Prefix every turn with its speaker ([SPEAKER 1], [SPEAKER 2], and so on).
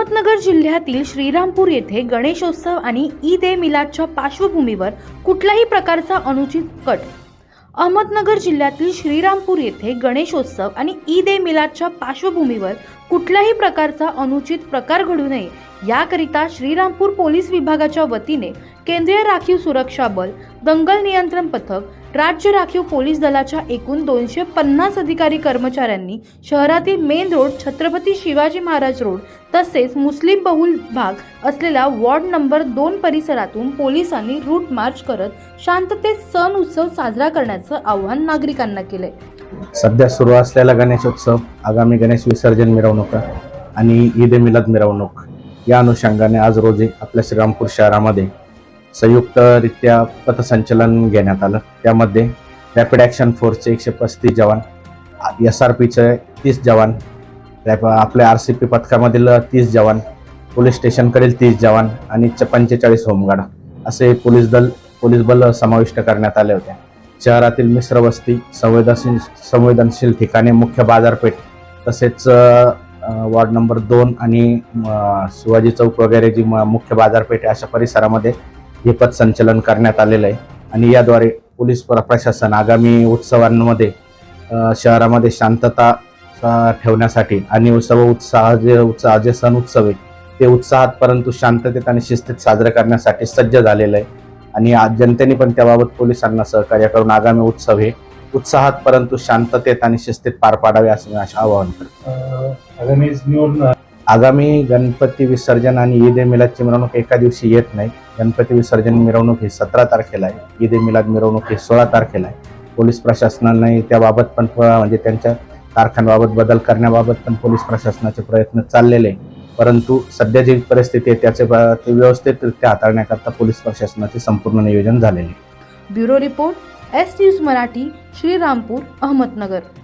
[SPEAKER 1] अहमदनगर जिल्ह्यातील श्रीरामपूर येथे गणेशोत्सव आणि ईद ए मिलादच्या पार्श्वभूमीवर कुठल्याही प्रकारचा अनुचित कट. अहमदनगर जिल्ह्यातील श्रीरामपूर येथे गणेशोत्सव आणि ईद ए मिलादच्या पार्श्वभूमीवर कुठल्याही प्रकारचा अनुचित प्रकार घडू नये याकरिता श्रीरामपूर पोलीस विभागाच्या वतीने केंद्रीय राखीव सुरक्षा बल दंगल नियंत्रण पथक राज्य राखीव पोलीस दलाच्या एकूण दोनशे पन्नास अधिकारी कर्मचाऱ्यांनी शहरातील main road Chhatrapati Shivaji Maharaj road तसेच मुस्लिम बहुल भाग असलेल्या वॉर्ड नंबर दोन परिसरातून पोलिसांनी रूट मार्च करत शांततेत सण उत्सव साजरा करण्याचं आवाहन नागरिकांना केलंय.
[SPEAKER 2] सध्या सुरू असलेला गणेशोत्सव आगामी गणेश विसर्जन मिरवणुका आणि ईद मिलाद मिरवणूक. या अनुषंगाने आज रोजी आपल्या श्रीरामपूर शहरामध्ये संयुक्तरित्या पथसंचलन घेण्यात आलं. त्यामध्ये रॅपिड ॲक्शन फोर्सचे एकशे पस्तीस जवान एस आर पीचे तीस जवान रॅप आपल्या आर सी पी पथकामधील तीस जवान पोलीस स्टेशनकडील तीस जवान आणि च- पंचेचाळीस होमगार्ड असे पोलीस दल पोलीस बल समाविष्ट करण्यात आले होते शहरातील मिश्र वस्ती संवेदनशील संवेदनशील ठिकाणे मुख्य बाजारपेठ तसेच वॉर्ड नंबर दोन आणि शिवाजी चौक वगैरे जी म- मुख्य बाजारपेठ आहे अशा परिसरामध्ये हे पथसंचलन करण्यात आलेलं आहे. आणि याद्वारे पोलीस प्र- प्रशासन आगामी उत्सवांमध्ये शहरामध्ये शांतता ठेवण्यासाठी आणि उत्सव उत्साह जे उत्साह जे सण उत्सव आहे ते उत्साहात परंतु शांततेत आणि शिस्तीत साजरे करण्यासाठी सज्ज झालेलं आहे. आणि आज जनतेने पण त्याबाबत पोलिसांना सहकार्य करून आगामी उत्सव हे उत्साहात परंतु शांततेत आणि शिस्तीत पार पाडावे असं मी अशा आवाहन करतो.
[SPEAKER 3] आगामी निवडणूक
[SPEAKER 2] आगामी गणपती विसर्जन आणि ईद ए मिलादची मिरवणूक एका दिवशी येत नाही. गणपती विसर्जन मिरवणूक ही सतरा तारखेला आहे. ईद ए मिलाद मिरवणूक ही सोळा तारखेला आहे. पोलीस प्रशासनाने त्याबाबत पण म्हणजे त्यांच्या तारखांबाबत बदल करण्याबाबत पण पोलीस प्रशासनाचे प्रयत्न चाललेले. परंतु सध्या जी परिस्थिती आहे त्याचे व्यवस्थितरित्या हाताळण्याकरता पोलीस प्रशासनाचे संपूर्ण नियोजन झालेले आहे.
[SPEAKER 1] Bureau report S news Marathi Shrirampur Ahmednagar.